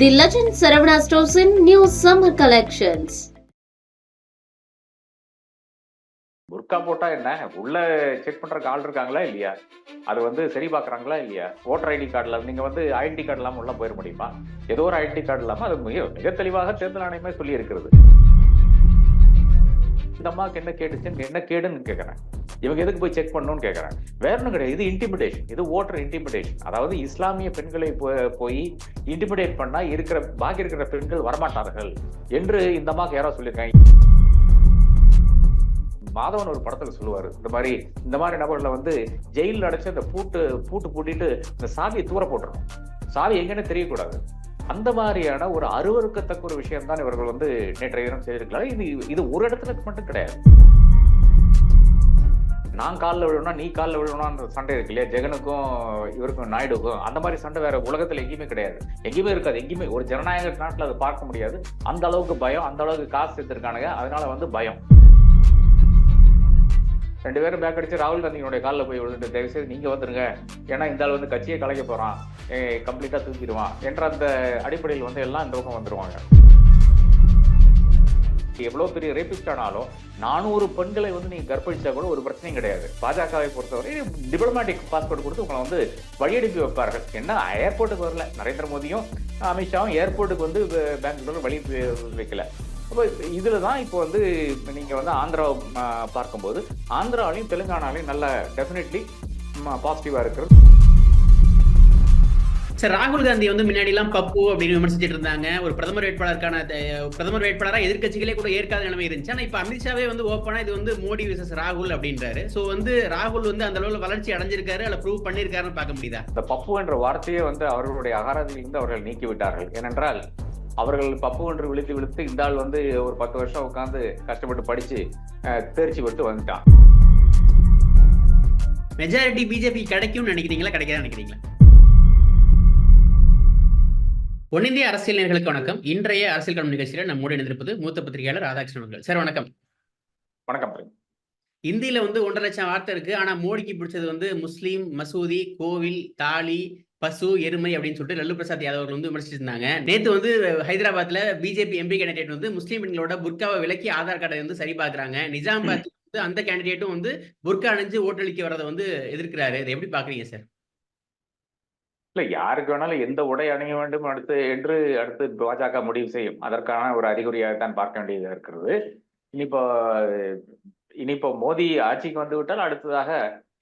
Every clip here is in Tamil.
The legend Saravana Stores in new summer புர்கா போட்டா என்ன? உள்ள செக் பண்றதுக்கு ஆள் இருக்காங்களா இல்லையா? அது வந்து சரி பார்க்குறாங்களா இல்லையா? ஓட்டர் ஐடி கார்டுல நீங்க வந்து ஐடென்டி கார்டு இல்லாம உள்ள போயிட முடியுமா? ஏதோ ஒரு ஐடென்டி கார்டு இல்லாம அது மிக மிக தெளிவாக தேர்தல் ஆணையமே சொல்லி இருக்கிறது இந்த அம்மாவுக்கு என்ன கேட்டுச்சுன்னு என்ன கேடுன்னு கேட்கறேன் இவங்க எதுக்கு போய் செக் பண்ணணும்னு கேட்கறேன் வேற ஒன்றும் கிடையாது. இது இன்டிமிடேஷன் இது ஓட்டர் இன்டிமிடேஷன் அதாவது இஸ்லாமிய பெண்களை போ- போய் இன்டிமிடேட் பண்ணா இருக்கிற பாக்கி இருக்கிற பெண்கள் வரமாட்டார்கள் என்று இந்த அம்மாவுக்கு யாரோ சொல்லியிருக்காங்க. மாதவன் ஒரு படத்துல சொல்லுவாரு. இந்த மாதிரி இந்த மாதிரி நபர்களை வந்து ஜெயிலில் அடைச்சு அந்த பூட்டு பூட்டு பூட்டிட்டு இந்த சாவியை தூர போட்டுறணும். சாவி எங்கன்னு தெரியக்கூடாது. அந்த மாதிரியான ஒரு அருவருக்கத்தக்க ஒரு விஷயம் தான் இவர்கள் வந்து நேற்றைய தினம் செய்திருக்கலாம் இது இது ஒரு இடத்துல மட்டும் கிடையாது. நான் காலில் விழுவனா நீ காலில் விழுவனான்ற சண்டை இருக்கு இல்லையா? ஜெகனுக்கும் இவருக்கும் நாயுடுக்கும் அந்த மாதிரி சண்டை வேற உலகத்துல எங்கேயுமே கிடையாது. எங்கேயுமே இருக்காது. எங்கேயுமே ஒரு ஜனநாயக நாட்டில் அதை பார்க்க முடியாது. அந்த அளவுக்கு பயம் அந்த அளவுக்கு காசு சேர்த்துருக்கானுங்க. அதனால வந்து பயம். ரெண்டு பேரும் பேக் அடிச்சு ராகுல் காந்தியினுடைய காலில் போய் விழுந்துட்டு தயவுசெய்து நீங்கள் நீங்க வந்துருங்க. ஏன்னா இந்த ஆள் வந்து கட்சியை கலைக்க போறான். கம்ப்ளீட்டா தூக்கிடுவான். என்ற அந்த அடிப்படையில் வந்து எல்லாம் இந்த பக்கம் வந்துருவாங்க. எவ்வளவு பெரிய ரேபிஸ்ட் ஆனாலும் நானூறு பெண்களை வந்து நீங்க கற்பழிச்சா கூட ஒரு பிரச்சனையும் கிடையாது. பாஜகவை பொறுத்தவரை டிப்ளமேட்டிக் பாஸ்போர்ட் கொடுத்து உங்களை வந்து வழியனுப்பி வைப்பார்கள். என்ன ஏர்போர்ட்டுக்கு வரல. நரேந்திர மோடியும் அமித்ஷாவும் ஏர்போர்ட்டுக்கு வந்து பெங்களூர் வழி வைக்கல. அப்போ இதுல தான் இப்போ வந்து நீங்க வந்து ஆந்திரா பார்க்கும்போது ஆந்திராலையும் தெலுங்கானாலையும் நல்ல டெஃபினெட்லி பாசிட்டிவா இருக்கிறது. சார் ராகுல் காந்தி வந்து முன்னாடி எல்லாம் பப்பு அப்படின்னு விமர்சிச்சிட்டு இருந்தாங்க. ஒரு பிரதமர் வேட்பாளருக்கான பிரதமர் வேட்பாளரா எதிர்க்கட்சிகளே கூட ஏற்காத நிலைமை இருந்துச்சு. ஆனா இப்ப அமித்ஷாவே வந்து ஓப்பனா இது வந்து மோடி விசஸ் ராகுல் அப்படின்றாரு. சோ வந்து ராகுல் வந்து அந்த அளவுல வளர்ச்சி அடைஞ்சிருக்காரு அல்ல ப்ரூவ் பண்ணிருக்காருன்னு பார்க்க முடியுதா? இந்த பப்பு என்ற வார்த்தையே வந்து அவர்களுடைய அகராதியிலிருந்து அவர்கள் நீக்கி விட்டார்கள் ஏனென்றால் அவர்கள் பப்பு என்று விழுத்து விழுத்து இந்த ஆள் வந்து ஒரு பத்து வருஷம் உட்கார்ந்து கஷ்டப்பட்டு படிச்சு தேர்ச்சி விட்டு வந்துட்டான். மெஜாரிட்டி பிஜேபி கிடைக்கும்னு நினைக்கிறீங்களா? கிடைக்காத நினைக்கிறீங்களா? ஒன்னிந்திய அரசியல் நேர்களுக்கு வணக்கம். இன்றைய அரசியல் களம் நிகழ்ச்சியில நம்மோடு இணைந்திருப்பது மூத்த பத்திரிகையாளர் ராதாகிருஷ்ணன் அவர்கள். சார் வணக்கம். வணக்கம். இந்தியில வந்து ஒன்றரை லட்சம் வார்த்தை இருக்கு. ஆனா மோடிக்கு பிடிச்சது வந்து முஸ்லீம் மசூதி கோவில் தாலி பசு எருமை அப்படின்னு சொல்லிட்டு லல்லு பிரசாத் யாதவ் அவர்கள் வந்து விமர்சிச்சிருந்தாங்க. நேத்து வந்து ஹைதராபாத்ல பிஜேபி எம்பி கேண்டிடேட் வந்து முஸ்லீம் பெண்களோட புர்காவை விலக்கி ஆதார் கார்டை வந்து சரி பார்க்கறாங்க நிஜாமாபாத் வந்து அந்த கேண்டிடேட்டும் வந்து புர்கா அணிஞ்சு ஓட்டளிக்க வரதை வந்து எதிர்க்கிறாரு. இதை எப்படி பாக்குறீங்க சார் இல்ல யாருக்கு வேணாலும் எந்த உடை அணிய வேண்டும் அடுத்து என்று அடுத்து பாஜக முடிவு செய்யும். அதற்கான ஒரு அறிகுறியாக தான் பார்க்க வேண்டியதா இருக்கிறது. இனிப்போ இனிப்போ மோடி ஆட்சிக்கு வந்து விட்டால் அடுத்ததாக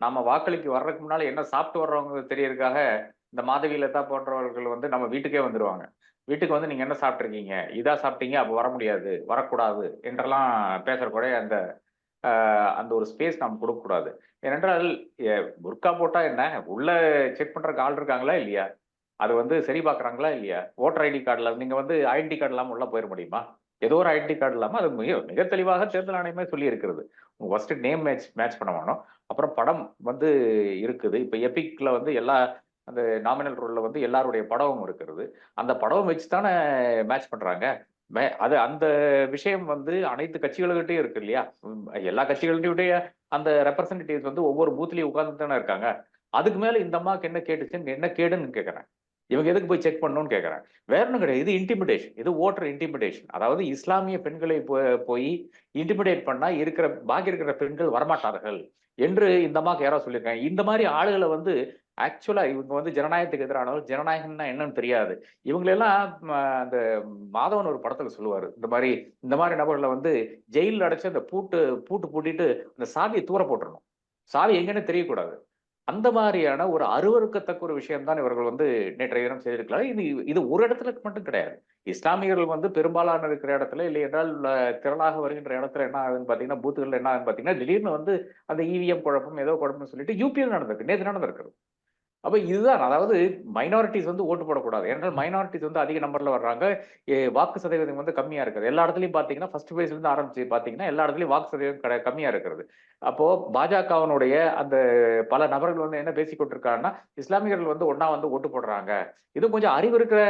நாம வாக்களிக்கு வர்றதுக்கு முன்னால என்ன சாப்பிட்டு வர்றவங்க தெரியறதுக்காக இந்த மாதவி லதா போன்றவர்கள் வந்து நம்ம வீட்டுக்கே வந்துடுவாங்க வீட்டுக்கு வந்து நீங்க என்ன சாப்பிட்ருக்கீங்க இதா சாப்பிட்டீங்க அப்போ வர முடியாது வரக்கூடாது என்றெல்லாம் பேசுறக்கூட அந்த அந்த ஒரு ஸ்பேஸ் நாம் கொடுக்கக்கூடாது. ஏனென்றால் புர்கா போட்டா என்ன? உள்ள செக் பண்றதுக்கு ஆள் இருக்காங்களா இல்லையா? அது வந்து சரி பார்க்குறாங்களா இல்லையா? ஓட்டர் ஐடி கார்டில் நீங்கள் வந்து ஐடென்டி கார்டு இல்லாமல் உள்ளே போயிட முடியுமா? ஏதோ ஒரு ஐடென்டி கார்டு இல்லாமல் அது மிக மிக தெளிவாக தேர்தல் ஆணையமே சொல்லி இருக்கிறது ஃபர்ஸ்ட் நேம் மேட்ச் மேட்ச் பண்ண வேணும். அப்புறம் படம் வந்து இருக்குது. இப்போ எபிக்கில் வந்து எல்லா அந்த நாமினல் ரோலில் வந்து எல்லாருடைய படமும் இருக்கிறது. அந்த படம் வச்சு தானே மேட்ச் பண்ணுறாங்க மே- அது அந்த விஷயம் வந்து அனைத்து கட்சிகளுக்கிட்டையும் இருக்கு இல்லையா? எல்லா கட்சிகளுடைய அந்த ரெப்ரசன்டேட்டிவ்ஸ் வந்து ஒவ்வொரு பூத்லயும் உட்கார்ந்து தானே இருக்காங்க. அதுக்கு மேல இந்த அம்மாவுக்கு என்ன கேட்டுச்சுன்னு என்ன கேடுன்னு கேட்குறேன் இவங்க எதுக்கு போய் செக் பண்ணணும்னு கேட்குறாங்க வேற ஒன்றும் கிடையாது. இது இன்டிமிடேஷன் இது ஓட்டர் இன்டிமிடேஷன் அதாவது இஸ்லாமிய பெண்களை போ- போய் இன்டிமிடேட் பண்ணால் இருக்கிற பாக்கி இருக்கிற பெண்கள் வரமாட்டார்கள் என்று இந்த மாதிரி யாரோ சொல்லியிருக்காங்க. இந்த மாதிரி ஆளுகளை வந்து ஆக்சுவலாக இவங்க வந்து ஜனநாயகத்துக்கு எதிரானவர் ஜனநாயகம்னா என்னன்னு தெரியாது. இவங்களெல்லாம் அந்த மாதவன் ஒரு படத்துக்கு சொல்லுவார். இந்த மாதிரி இந்த மாதிரி நபர்களை வந்து ஜெயிலில் அடைச்சி அந்த பூட்டு பூட்டு பூட்டிட்டு அந்த சாவியை தூர போட்டுடணும் சாவி எங்கன்னு தெரியக்கூடாது. அந்த மாதிரியான ஒரு அருவருக்கத்தக்க ஒரு விஷயம் தான் இவர்கள் வந்து நேற்றைய தினம் செய்திருக்கலாம் இது இது ஒரு இடத்துல மட்டும் கிடையாது. இஸ்லாமியர்கள் வந்து பெரும்பாலான இருக்கிற இடத்துல இல்லை என்றால் திரளாக வருகின்ற இடத்துல என்ன ஆகுதுன்னு பார்த்தீங்கன்னா பூத்துகள் என்ன ஆகுதுன்னு பார்த்தீங்கன்னா திடீர்னு வந்து அந்த இவிஎம் குழப்பம் ஏதோ குழப்பம்னு சொல்லிட்டு யூபியில் நடந்திருக்கு. நேற்று நடந்திருக்கிறது. அப்போ இதுதான் அதாவது மைனாரிட்டிஸ் வந்து ஓட்டு போடக்கூடாது. ஏன்னா மைனாரிட்டிஸ் வந்து அதிக நம்பர்ல வர்றாங்க. ஏ, வாக்கு சதவீதம் வந்து கம்மியா இருக்குது. எல்லா இடத்துலையும் பாத்தீங்கன்னா ஃபர்ஸ்ட் பேஸ்ல இருந்து ஆரம்பிச்சு பாத்தீங்கன்னா எல்லா இடத்துலயும் வாக்கு சதவீதம் கட- கம்மியா இருக்கிறது அப்போ பாஜகவினுடைய அந்த பல நபர்கள் வந்து என்ன பேசிக்கொண்டிருக்காங்கன்னா இஸ்லாமியர்கள் வந்து ஒன்றா வந்து ஓட்டு போடுறாங்க. இது கொஞ்சம் அறிவு இருக்கிற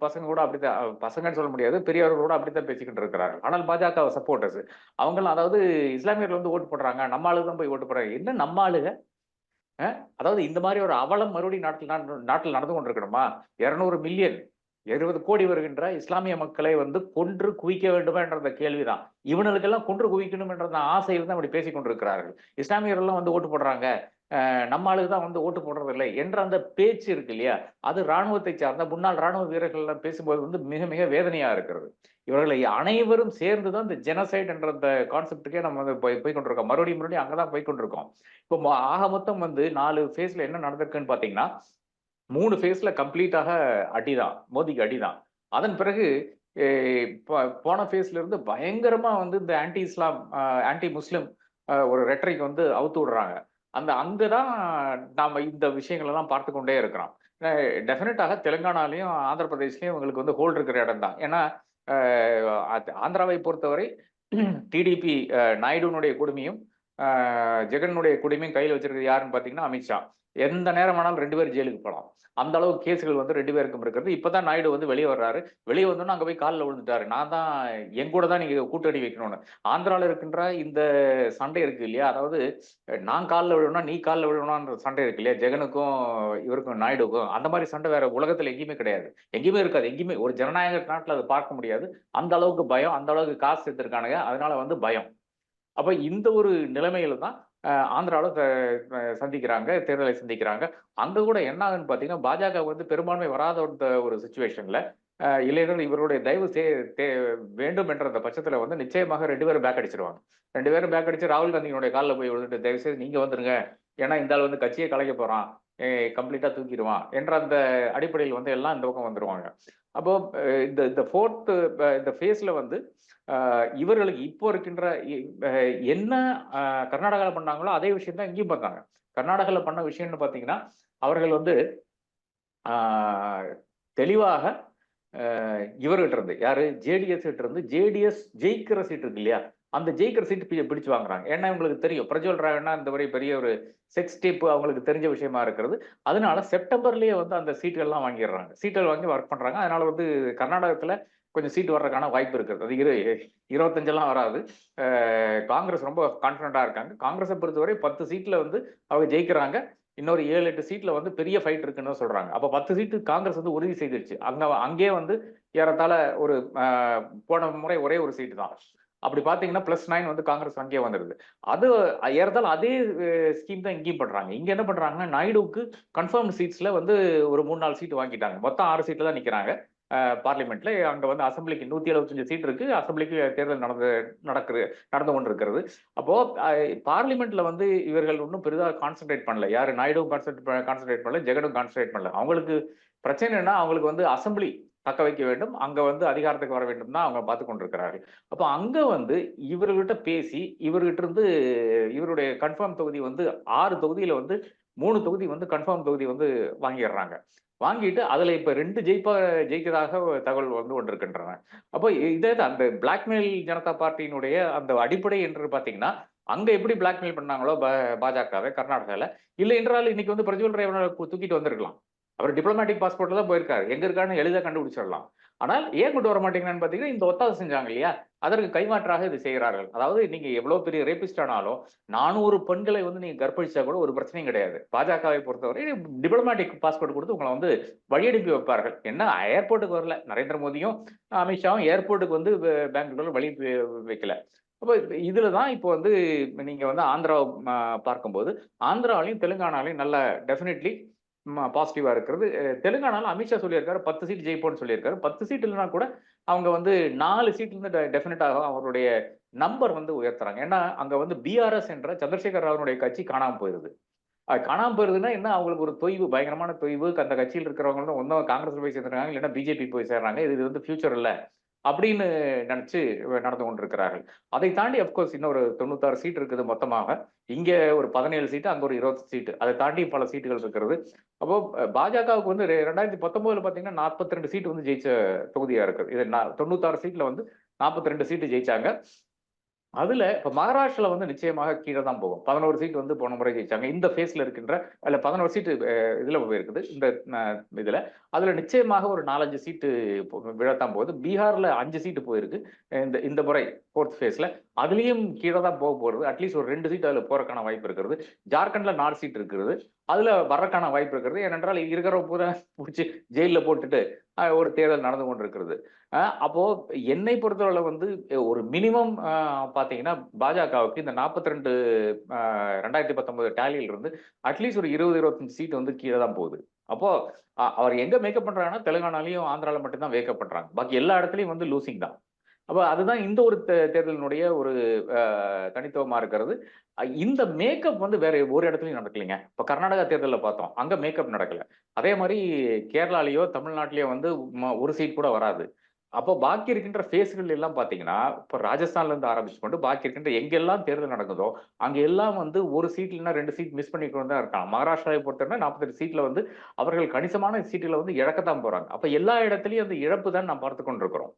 பசங்க கூட அப்படித்தான் பசங்கன்னு சொல்ல முடியாது பெரியவர்கள் கூட அப்படித்தான் பேசிக்கிட்டு இருக்கிறாங்க ஆனால் பாஜக சப்போர்ட்டர்ஸ் அவங்களும் அதாவது இஸ்லாமியர்கள் வந்து ஓட்டு போடுறாங்க. நம்ம ஆளுங்க தான் போய் ஓட்டு போடுறாங்க. என்ன நம்ம ஆளுங்க? அதாவது இந்த மாதிரி ஒரு அவலம் மறுபடியும் நாட்டில் நாட்டில் நடந்து கொண்டிருக்கணுமா? இருநூறு மில்லியன் இருபது கோடி வருகின்ற இஸ்லாமிய மக்களை வந்து கொன்று குவிக்க வேண்டுமா என்ற கேள்விதான். இவனுக்கெல்லாம் கொன்று குவிக்கணும் என்ற ஆசையில் தான் அப்படி பேசிக் கொண்டிருக்கிறார்கள். இஸ்லாமியர்கள்லாம் வந்து ஓட்டு போடுறாங்க. நம்ம ஆளுக்கு தான் வந்து ஓட்டு போடுறதில்லை என்ற அந்த பேச்சு இருக்கு இல்லையா? அது ராணுவத்தை சார்ந்த முன்னாள் ராணுவ வீரர்கள்லாம் பேசும்போது வந்து மிக மிக வேதனையா இருக்கிறது. இவர்களை அனைவரும் சேர்ந்து தான் இந்த ஜெனசைட் என்ற அந்த கான்செப்டுக்கே நம்ம வந்து போய் போய் கொண்டிருக்கோம். மறுபடியும் மறுபடியும் அங்கதான் போய் கொண்டிருக்கோம். இப்போ மொ- ஆக மொத்தம் வந்து நாலு ஃபேஸ்ல என்ன நடந்திருக்குன்னு பாத்தீங்கன்னா மூணு ஃபேஸ்ல கம்ப்ளீட்டாக அடிதான் மோதிக்கு அடிதான். அதன் பிறகு போன ஃபேஸ்ல இருந்து பயங்கரமா வந்து இந்த ஆன்டி இஸ்லாம் ஆன்டி முஸ்லிம் ஒரு ரெட்டரிக் வந்து அவுத்து விடுறாங்க. அந்த அங்கதான் நாம இந்த விஷயங்களெல்லாம் பார்த்து கொண்டே இருக்கிறோம் டெஃபினட்டாக தெலுங்கானாலையும் ஆந்திர பிரதேஷ்லயும் உங்களுக்கு வந்து ஹோல்டு இருக்கிற இடம் தான் ஏன்னா ஆந்திராவை பொறுத்தவரை டிடிபி நாயுடுனுடைய குடுமையும் ஜெகனுடைய குடுமையும் கையில் வச்சிருக்கிறது யாருன்னு பார்த்தீங்கன்னா அமித்ஷா. எந்த நேரம் வேணாலும் ரெண்டு பேரும் ஜெயிலுக்கு போகலாம். அந்த அளவுக்கு கேஸுகள் வந்து ரெண்டு பேருக்கும் இருக்கிறது. இப்போதான் நாயுடு வந்து வெளியே வர்றாரு. வெளியே வந்தோன்னு அங்கே போய் காலில் விழுந்துட்டாரு. நான் தான் எங்கூட தான் நீங்கள் கூட்டணி வைக்கணும்னு. ஆந்திராவில் இருக்கின்ற இந்த சண்டை இருக்கு இல்லையா? அதாவது நான் காலில் விழணும் நீ காலில் விழணும்ன்ற சண்டை இருக்கு இல்லையா? ஜெகனுக்கும் இவருக்கும் நாயுடுக்கும் அந்த மாதிரி சண்டை வேற உலகத்துல எங்கேயுமே கிடையாது. எங்கேயுமே இருக்காது. எங்கேயுமே ஒரு ஜனநாயக நாட்டில் அதை பார்க்க முடியாது. அந்த அளவுக்கு பயம். அந்த அளவுக்கு காசு சேர்த்துருக்கானுங்க. அதனால வந்து பயம். அப்போ இந்த ஒரு நிலைமையில தான் ஆந்திராவில் த- சந்திக்கிறாங்க தேர்தலை சந்திக்கிறாங்க. அங்கே கூட என்ன ஆகுன்னு பார்த்தீங்கன்னா பாஜக வந்து பெரும்பான்மை வராத ஒரு சுச்சுவேஷனில் இளைஞர்கள் இவருடைய தயவு சே தே வேண்டும் என்ற அந்த வந்து நிச்சயமாக ரெண்டு பேரும் பேக் அடிச்சிருவாங்க. ரெண்டு பேரும் பேக் அடிச்சு ராகுல் காந்தியினுடைய காலில் போய் விழுந்துட்டு தயவு செய்து நீங்க வந்துருங்க. ஏன்னா இந்த ஆள் வந்து கட்சியை கலைக்க போகிறான் கம்ப்ளீட்டா தூக்கிடுவான் என்ற அந்த அடிப்படையில் வந்து எல்லாம் இந்த பக்கம் வந்துருவாங்க. அப்போ இந்த இந்த ஃபோர்த்து இந்த ஃபேஸ்ல வந்து இவர்களுக்கு இப்போ இருக்கின்ற இ- என்ன கர்நாடகாவில் பண்ணாங்களோ அதே விஷயம் தான் இங்கேயும் பார்த்தாங்க கர்நாடகாவில் பண்ண விஷயம்னு பார்த்தீங்கன்னா அவர்கள் வந்து தெளிவாக இவர்கிட்ட இருந்து யாரு? ஜேடிஎஸ் கிட்ட இருந்து ஜேடிஎஸ் ஜெயிக்கிற சீட் இருக்கு இல்லையா? அந்த ஜெயிக்கிற சீட்டு பி- பிடிச்சு வாங்குறாங்க. ஏன்னா இவங்களுக்கு தெரியும். பிரஜ்வல் ராவ்னா இந்த மாதிரி பெரிய ஒரு செக்ஸ் டேப் அவங்களுக்கு தெரிஞ்ச விஷயமா இருக்கிறது. அதனால செப்டம்பர்லயே வந்து அந்த சீட்டுகள்லாம் வாங்கிடுறாங்க. சீட்டுகள் வாங்கி ஒர்க் பண்றாங்க. அதனால வந்து கர்நாடகத்துல கொஞ்சம் சீட் வர்றதுக்கான வாய்ப்பு இருக்கிறது அது இரு இருபத்தஞ்செல்லாம் வராது. காங்கிரஸ் ரொம்ப கான்ஃபிடண்டா இருக்காங்க. காங்கிரஸை பொறுத்தவரை பத்து சீட்ல வந்து அவங்க ஜெயிக்கிறாங்க. இன்னொரு ஏழு எட்டு சீட்ல வந்து பெரிய ஃபைட் இருக்குன்னு சொல்றாங்க. அப்ப பத்து சீட்டு காங்கிரஸ் வந்து உறுதி செய்திருச்சு. அங்க அங்கே வந்து ஏறத்தாழ ஒரு போன முறை ஒரே ஒரு சீட்டு தான். அப்படி பாத்தீங்கன்னா பிளஸ் நைன் வந்து காங்கிரஸ் அங்கேயே வந்துருது. அது ஏறத்தாழ அதே ஸ்கீம் தான் இங்கேயும் பண்றாங்க. இங்க என்ன பண்ணுறாங்கன்னா நாயுடுவுக்கு கன்ஃபார்ம் சீட்ஸ்ல வந்து ஒரு மூணு நாலு சீட் வாங்கிட்டாங்க. மொத்தம் ஆறு சீட்ல தான் நிக்கிறாங்க. பார்லிமெண்ட்ல அங்க வந்து அசம்பிளிக்கு நூத்தி எழுபத்தஞ்சு சீட் இருக்கு. அசம்பிளிக்கு தேர்தல் நடந்து நடக்குது நடந்து கொண்டு இருக்கிறது அப்போ பார்லிமெண்ட்ல வந்து இவர்கள் இன்னும் பெரிதாக கான்சென்ட்ரேட் பண்ணல. யாரு? நாயுடும் கான்சென்ட்ரேட் கான்சென்ட்ரேட் பண்ணல. ஜெகனும் கான்சென்ட்ரேட் பண்ணல. அவங்களுக்கு பிரச்சனைனா அவங்களுக்கு வந்து அசம்பிளி தக்க வைக்க வேண்டும். அங்க வந்து அதிகாரத்துக்கு வர வேண்டும் தான் அவங்க பார்த்து கொண்டிருக்கிறார்கள். அப்போ அங்க வந்து இவர்கிட்ட பேசி இவர்கிட்ட இருந்து இவருடைய கன்ஃபார்ம் தொகுதி வந்து ஆறு தொகுதியில வந்து மூணு தொகுதி வந்து கன்ஃபார்ம் தொகுதி வந்து வாங்கிடுறாங்க. வாங்கிட்டு அதுல இப்ப ரெண்டு ஜெயிப்பா ஜெயிக்கிறதாக ஒரு தகவல் வந்து கொண்டிருக்கின்றன அப்போ இதே தான் அந்த பிளாக்மெயில் ஜனதா பார்ட்டியினுடைய அந்த அடிப்படை என்று பாத்தீங்கன்னா அங்க எப்படி பிளாக்மெயில் பண்ணாங்களோ பா- பாஜகவை கர்நாடகால. இல்லை என்றால் இன்னைக்கு வந்து பிரஜ்வல் ரேவனை தூக்கிட்டு வந்திருக்கலாம். அவர் டிப்ளமேட்டிக் பாஸ்போர்ட்ல தான் போயிருக்காரு. எங்க இருக்காருன்னு எளிதாக கண்டுபிடிச்சிடலாம். ஆனால் ஏன் கொண்டு வர மாட்டேங்கிறான்னு பார்த்தீங்கன்னா இந்த ஒத்தாசை செஞ்சாங்க இல்லையா? அதற்கு கைமாற்றாக இது செய்கிறார்கள். அதாவது நீங்க எவ்வளவு பெரிய ரேபிஸ்ட் ஆனாலும் நானூறு பெண்களை வந்து நீங்க கற்பழிச்சா கூட ஒரு பிரச்சனையும் கிடையாது. பாஜகவை பொறுத்தவரை டிப்ளமேட்டிக் பாஸ்போர்ட் கொடுத்து உங்களை வந்து வழியனுப்பி வைப்பார்கள். என்ன? ஏர்போர்ட்டுக்கு வரல. நரேந்திர மோடியும் அமித்ஷாவும் ஏர்போர்ட்டுக்கு வந்து பெங்களூர்ல வழி வைக்கல. அப்போ இதுல தான் இப்போ வந்து நீங்க வந்து ஆந்திராவை பார்க்கும்போது ஆந்திராவிலையும் தெலுங்கானாலையும் நல்ல டெஃபினெட்லி பாசிட்டிவா இருக்கிறது. அஹ் தெலுங்கானால அமித்ஷா சொல்லியிருக்காரு பத்து சீட் ஜெயிப்போம்னு சொல்லியிருக்காரு. பத்து சீட் இல்லைனா கூட அவங்க வந்து நாலு சீட்ல இருந்து டெஃபினட்டாக அவருடைய நம்பர் வந்து உயர்த்துறாங்க. ஏன்னா அங்க வந்து பிஆர்எஸ் என்ற சந்திரசேகர் ராவனுடைய கட்சி காணாம போயிருது. அது காணாம போயிருதுன்னா என்ன? அவங்களுக்கு ஒரு தொய்வு பயங்கரமான தொய்வு. அந்த கட்சியில் இருக்கிறவங்களும் ஒன்றும் காங்கிரஸ் போய் சேர்ந்துருக்காங்க இல்லைன்னா பிஜேபி போய் சேர்றாங்க. இது வந்து ஃபியூச்சர் இல்லை. அப்படின்னு நினைச்சு நடந்து கொண்டிருக்கிறார்கள். அதை தாண்டி அப்கோர்ஸ் இன்னொரு தொண்ணூத்தாறு சீட் இருக்குது மொத்தமாக. இங்க ஒரு பதினேழு சீட்டு அங்க ஒரு இருபது சீட்டு அதை தாண்டி பல சீட்டுகள் இருக்கிறது. அப்போ பாஜகவுக்கு வந்து ரெண்டாயிரத்தி பத்தொன்பதுல பாத்தீங்கன்னா நாற்பத்தி ரெண்டு சீட்டு வந்து ஜெயிச்ச தொகுதியா இருக்குது. இது தொண்ணூத்தாறு சீட்ல வந்து நாற்பத்தி ரெண்டு சீட்டு ஜெயிச்சாங்க. அதுல இப்ப மகாராஷ்டிரால வந்து நிச்சயமாக கீழே தான் போகும். பதினோரு சீட் வந்து போன முறை ஜெயிச்சாங்க. இந்த ஃபேஸ்ல இருக்கின்ற அல்ல பதினோரு சீட்டு இதுல போயிருக்குது. இந்த இதுல. அதுல நிச்சயமாக ஒரு நாலஞ்சு சீட்டு விழத்தான் போகுது. பீகார்ல அஞ்சு சீட்டு போயிருக்கு. இந்த இந்த முறை ஃபோர்த் ஃபேஸ்ல அதுலயும் கீழே தான் போக போறது அட்லீஸ்ட் ஒரு ரெண்டு சீட் அதுல போறக்கான வாய்ப்பு இருக்கிறது. ஜார்க்கண்ட்ல நாலு சீட் இருக்கிறது. அதுல வர்றக்கான வாய்ப்பு இருக்கிறது. ஏனென்றால் இருக்கிற பூரா பிடிச்சி ஜெயிலில் போட்டுட்டு ஒரு தேர்தல் நடந்து கொண்டிருக்கிறது. அப்போ என்னை பொறுத்தவரை வந்து ஒரு மினிமம் பாத்தீங்கன்னா பாஜகவுக்கு இந்த நாற்பத்தி ரெண்டு ரெண்டாயிரத்தி பத்தொன்பது டேலியில இருந்து அட்லீஸ்ட் ஒரு இருபது இருபத்தஞ்சு சீட் வந்து கீழே தான் போகுது. அப்போ அவர் எங்க மேக்கப் பண்றாங்கன்னா தெலுங்கானாலையும் ஆந்திரால மட்டும்தான் மேக்கப் பண்றாங்க. பாக்கி எல்லா இடத்துலயும் வந்து லூசிங் தான். அப்போ அதுதான் இந்த ஒரு தே- தேர்தலினுடைய ஒரு தனித்துவமாக தனித்துவமா இருக்கிறது. இந்த மேக்கப் வந்து வேற ஒரு இடத்துலயும் நடக்கலைங்க. இப்ப கர்நாடகா தேர்தலில் பார்த்தோம். அங்க மேக்கப் நடக்கல. அதே மாதிரி கேரளாலேயோ தமிழ்நாட்டிலேயோ வந்து ஒரு சீட் கூட வராது. அப்போ பாக்கி இருக்கின்ற ஃபேஸ்கள் எல்லாம் பாத்தீங்கன்னா இப்போ ராஜஸ்தான்ல இருந்து ஆரம்பிச்சு கொண்டு பாக்கி இருக்கின்ற எங்கெல்லாம் தேர்தல் நடக்குதோ அங்க எல்லாம் வந்து ஒரு சீட் இல்லைன்னா ரெண்டு சீட் மிஸ் பண்ணிட்டு தான் இருக்காங்க. மகாராஷ்டிராவை பொறுத்தவரை நாற்பத்தெட்டு சீட்ல வந்து அவர்கள் கணிசமான சீட்டுல வந்து இழக்கத்தான் போறாங்க. அப்ப எல்லா இடத்துலயும் அந்த இழப்பு தான் நாம் பார்த்து கொண்டிருக்கிறோம்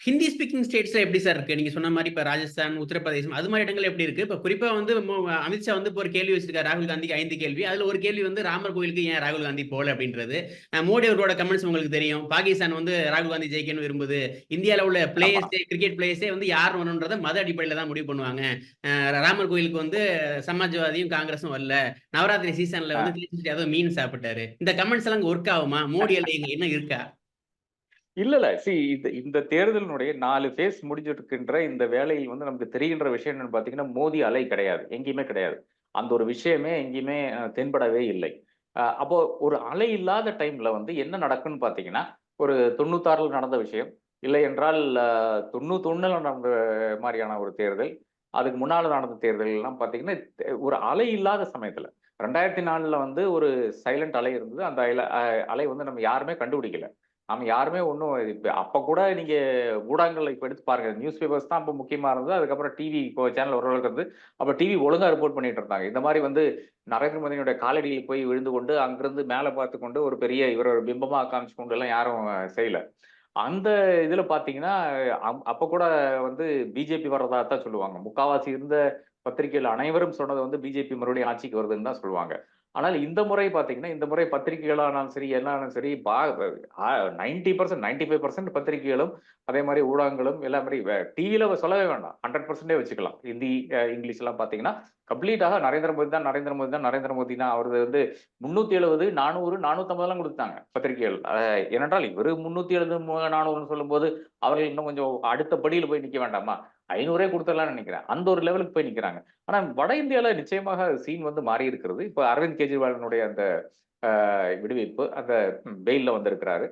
ஹிந்தி ஸ்பீக்கிங் ஸ்டேட்ஸ்ல எப்படி சார் இருக்கு? நீங்க சொன்ன மாதிரி இப்ப ராஜஸ்தான் உத்தரப்பிரதேசம் அது மாதிரி இடங்கள் எப்படி இருக்கு? இப்ப குறிப்பா வந்து அமித்ஷா வந்து இப்ப ஒரு கேள்வி வச்சிருக்காரு ராகுல் காந்திக்கு ஐந்து கேள்வி. அதுல ஒரு கேள்வி வந்து ராமர் கோயிலுக்கு ஏன் ராகுல் காந்தி போல அப்படின்றது? மோடி அவர்களோட கமெண்ட்ஸ் உங்களுக்கு தெரியும். பாகிஸ்தான் வந்து ராகுல் காந்தி ஜெயிக்கணும் விரும்புது. இந்தியால உள்ள பிளேயர்ஸே கிரிக்கெட் பிளேயர்ஸே வந்து யார் வரணுன்றத மத அடிப்படையில தான் முடிவு பண்ணுவாங்க. ராமர் கோயிலுக்கு வந்து சமாஜ்வாதியும் காங்கிரஸும் வரல. நவராத்திரி சீசன்ல வந்து யாதவ் மீன் சாப்பிட்டாரு. இந்த கமெண்ட்ஸ் எல்லாம் ஒர்க் ஆகுமா? மோடி அல்ல இங்க என்ன இருக்கா? இல்ல இல்ல சி இந்த இந்த தேர்தலினுடைய நாலு ஃபேஸ் முடிஞ்சிருக்கின்ற இந்த வேலையில் வந்து நமக்கு தெரிகின்ற விஷயம் என்னன்னு பாத்தீங்கன்னா மோதி அலை கிடையாது. எங்கேயுமே கிடையாது. அந்த ஒரு விஷயமே எங்கேயுமே தென்படவே இல்லை. அப்போ ஒரு அலை இல்லாத டைம்ல வந்து என்ன நடக்குன்னு பாத்தீங்கன்னா ஒரு தொண்ணூத்தாறுல நடந்த விஷயம். இல்லை என்றால் தொண்ணூத்தொன்னுல நடந்த மாதிரியான ஒரு தேர்தல். அதுக்கு முன்னால் நடந்த தேர்தல் எல்லாம் பாத்தீங்கன்னா ஒரு அலை இல்லாத சமயத்துல. ரெண்டாயிரத்தி நாலுல வந்து ஒரு சைலண்ட் அலை இருந்தது. அந்த அலை அலை வந்து நம்ம யாருமே கண்டுபிடிக்கல. நம்ம யாருமே ஒன்றும் இப்போ அப்போ கூட நீங்கள் ஊடகங்களில் இப்போ எடுத்து பாருங்க. நியூஸ் பேப்பர்ஸ் தான் இப்போ முக்கியமாக இருந்தது. அதுக்கப்புறம் டிவி இப்போ சேனல் ஓரளவுக்கு இருந்து அப்போ டிவி ஒழுங்காக ரிப்போர்ட் பண்ணிட்டு இருந்தாங்க. இந்த மாதிரி வந்து நரேந்திர மோடியினுடைய காலடியில் போய் விழுந்து கொண்டு அங்கிருந்து மேலே பார்த்து கொண்டு ஒரு பெரிய இவர் ஒரு காமிச்சு கொண்டு எல்லாம் யாரும் செய்யலை. அந்த இதில் பார்த்தீங்கன்னா அம்- கூட வந்து பிஜேபி வர்றதா தான் சொல்லுவாங்க. முக்காவாசி இருந்த பத்திரிகையில் அனைவரும் சொன்னது வந்து பிஜேபி மறுபடியும் ஆட்சிக்கு வருதுன்னு தான் சொல்லுவாங்க. ஆனால் இந்த முறை பார்த்தீங்கன்னா இந்த முறை பத்திரிகைகளானாலும் சரி என்னாலும் சரி பா ninety percent ninety five percent பத்திரிகைகளும் அதே மாதிரி ஊடகங்களும் எல்லா மாதிரி டிவியில சொல்லவே வேண்டாம். ஹண்ட்ரட் பர்சன்டே வச்சுக்கலாம். ஹிந்தி இங்கிலீஷ் எல்லாம் பாத்தீங்கன்னா கம்ப்ளீட்டாக நரேந்திர மோடி தான் நரேந்திர மோடி தான் நரேந்திர மோடி தான். அவரது வந்து முந்நூற்றி எழுபது நானூறு நானூற்றம்பதுலாம் கொடுத்தாங்க பத்திரிகைகள். அஹ், ஏனென்றால் இவரு முந்நூற்றி எழுபது நானூறுன்னு சொல்லும்போது அவர்கள் இன்னும் கொஞ்சம் அடுத்த படியில போய் நிற்க வேண்டாமா? ஐநூறே கொடுத்துடலாம்னு நினைக்கிறேன். அந்த ஒரு லெவலுக்கு போய் நிக்கிறாங்க. ஆனால் வட இந்தியாவில் நிச்சயமாக சீன் வந்து மாறி இருக்கிறது இப்போ அரவிந்த் கெஜ்ரிவாலினுடைய அந்த விடுவிப்பு அந்த பெயில்ல வந்திருக்கிறாரு.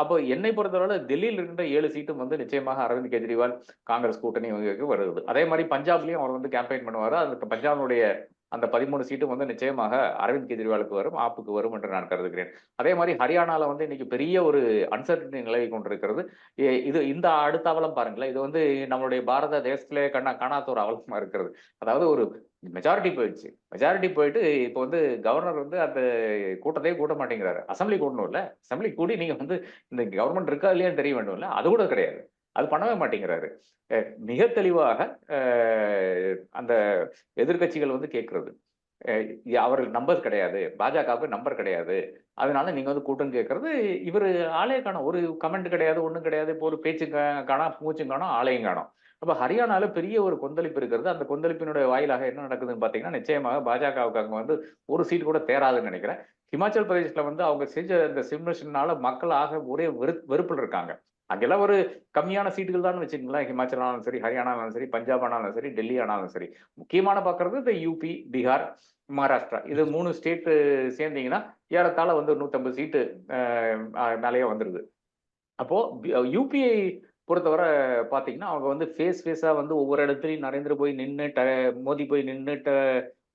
அப்போ என்னை பொறுத்தவரை டெல்லியில் இருக்கின்ற ஏழு சீட்டும் வந்து நிச்சயமாக அரவிந்த் கெஜ்ரிவால் காங்கிரஸ் கூட்டணி வருது. அதே மாதிரி பஞ்சாப்லயும் அவர் வந்து கேம்பெயின் பண்ணுவாரு. அந்த பஞ்சாபுடைய அந்த பதிமூணு சீட்டும் வந்து நிச்சயமாக அரவிந்த் கெஜ்ரிவாலுக்கு வரும் ஆப்புக்கு வரும் என்று நான் கருதுகிறேன். அதே மாதிரி ஹரியானால வந்து இன்னைக்கு பெரிய ஒரு அன்சர்டனிட்டி நிலவி கொண்டிருக்கிறது. இது இந்த அடுத்த அவலம் பாருங்களேன். இது வந்து நம்மளுடைய பாரத தேசத்திலே கண்ணா காணாத ஒரு அவலமா இருக்கிறது. அதாவது ஒரு மெஜாரிட்டி போயிடுச்சு. மெஜாரிட்டி போயிட்டு இப்போ வந்து கவர்னர் வந்து அந்த கூட்டத்தையே கூட்ட மாட்டேங்கிறாரு. அசம்பிளி கூட்டணும்ல அசம்பிளி கூடி நீங்க வந்து இந்த கவர்மெண்ட் இருக்கா இல்லையான்னு தெரிய வேண்டும்ல? அது கூட கிடையாது. அது பண்ணவே மாட்டேங்கிறாரு. மிக தெளிவாக அந்த எதிர்க்கட்சிகள் வந்து கேட்கறது அவர்கள் நம்பர் கிடையாது. பாஜகவுக்கு நம்பர் கிடையாது. அதனால நீங்க வந்து கூட்டம் கேட்கறது இவர் ஆலயம் காணும். ஒரு கமெண்ட் கிடையாது ஒன்றும் கிடையாது. இப்போ ஒரு பேச்சு காணும் காணோம் மூச்சும் காணோம் ஆலயம் காணும். அப்ப ஹரியானால பெரிய ஒரு கொந்தளிப்பு இருக்கிறது. அந்த கொந்தளிப்பினுடைய வாயிலாக என்ன நடக்குதுன்னு பாத்தீங்கன்னா நிச்சயமாக பாஜகவுக்கு அங்க வந்து ஒரு சீட் கூட தேராதுன்னு நினைக்கிறேன். ஹிமாச்சல் பிரதேஷ்ல வந்து அவங்க செஞ்ச அந்த சிமுலேஷனால மக்களாக ஒரே வெறு வெறுப்பில் இருக்காங்க. அங்கெல்லாம் ஒரு கம்மியான சீட்டுகள் தான் வச்சுக்கங்களேன். ஹிமாச்சல் ஆனாலும் சரி ஹரியானா ஆனாலும் சரி பஞ்சாப் ஆனாலும் சரி டெல்லி ஆனாலும் சரி. முக்கியமான பார்க்கறது இந்த யூபி பீகார் மகாராஷ்டிரா இது மூணு ஸ்டேட் சேர்ந்தீங்கன்னா ஏறத்தாழ வந்து ஒரு நூத்தம்பது சீட்டு மேலேயே வந்துருது. அப்போ யூபிஐ பொறுத்தவரை பாத்தீங்கன்னா அவங்க வந்து ஃபேஸ் ஃபேஸா வந்து ஒவ்வொரு இடத்துலையும் நரேந்திர போய் நின்று மோடி போய் நின்றுட்ட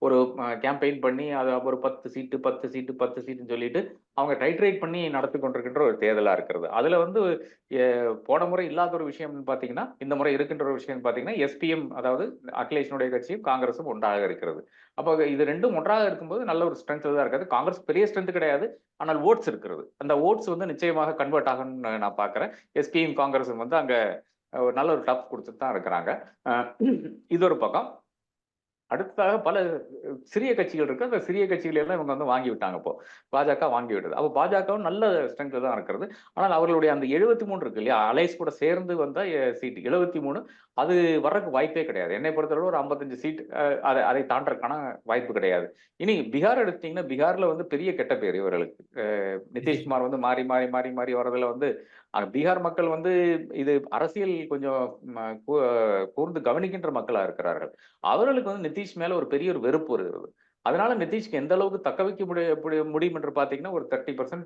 ஒரு கேம்பெயின் பண்ணி அதை ஒரு பத்து சீட்டு பத்து சீட்டு பத்து சீட்டுன்னு சொல்லிட்டு அவங்க டைட்ரேட் பண்ணி நடத்தி கொண்டிருக்கின்ற ஒரு தேர்தலாக இருக்கிறது. அதில் வந்து போன முறை இல்லாத ஒரு விஷயம்னு பார்த்தீங்கன்னா இந்த முறை இருக்கின்ற ஒரு விஷயம்னு பாத்தீங்கன்னா எஸ்பிஎம் அதாவது அகிலேஷனுடைய கட்சியும் காங்கிரஸும் ஒன்றாக இருக்கிறது. அப்போ இது ரெண்டும் ஒன்றாக இருக்கும்போது நல்ல ஒரு ஸ்ட்ரென்த் தான் இருக்காது. காங்கிரஸ் பெரிய ஸ்ட்ரென்த் கிடையாது ஆனால் ஓட்ஸ் இருக்கிறது. அந்த ஓட்ஸ் வந்து நிச்சயமாக கன்வெர்ட் ஆகும்னு நான் பார்க்குறேன் எஸ்பிஎம் காங்கிரஸும் வந்து அங்க ஒரு நல்ல ஒரு டஃப் கொடுத்துட்டு தான் இருக்கிறாங்க இது ஒரு பக்கம். அடுத்ததாக பல சிறிய கட்சிகள் இருக்கு. அந்த சிறிய கட்சிகள் எல்லாம் இவங்க வந்து வாங்கி விட்டாங்க இப்போ. பாஜக வாங்கி விட்டது. அப்போ பாஜகவும் நல்ல ஸ்ட்ரென்த்து தான் இருக்கிறது. ஆனால் அவர்களுடைய அந்த எழுபத்தி மூணு இருக்கு இல்லையா? அலைஸ் கூட சேர்ந்து வந்த சீட் எழுபத்தி மூணு அது வர்றதுக்கு வாய்ப்பே கிடையாது. என்னை பொறுத்தளவு ஒரு ஐம்பத்தஞ்சு சீட் அதை அதை தாண்டறதுக்கான வாய்ப்பு கிடையாது. இனி பீகார் எடுத்தீங்கன்னா பீகார்ல வந்து பெரிய கெட்ட பேர் இவர்களுக்கு. அஹ், நிதிஷ்குமார் வந்து மாறி மாறி மாறி மாறி வர்றதுல வந்து ஆனால் பீகார் மக்கள் வந்து இது அரசியல் கொஞ்சம் கூர்ந்து கவனிக்கின்ற மக்களாக இருக்கிறார்கள். அவர்களுக்கு வந்து நிதிஷ் மேலே ஒரு பெரிய ஒரு வெறுப்பு வருகிறது. அதனால நிதிஷ்க்கு எந்த அளவுக்கு தக்க வைக்க முடிய முடியும் என்று பார்த்தீங்கன்னா ஒரு தேர்ட்டி பர்சன்ட்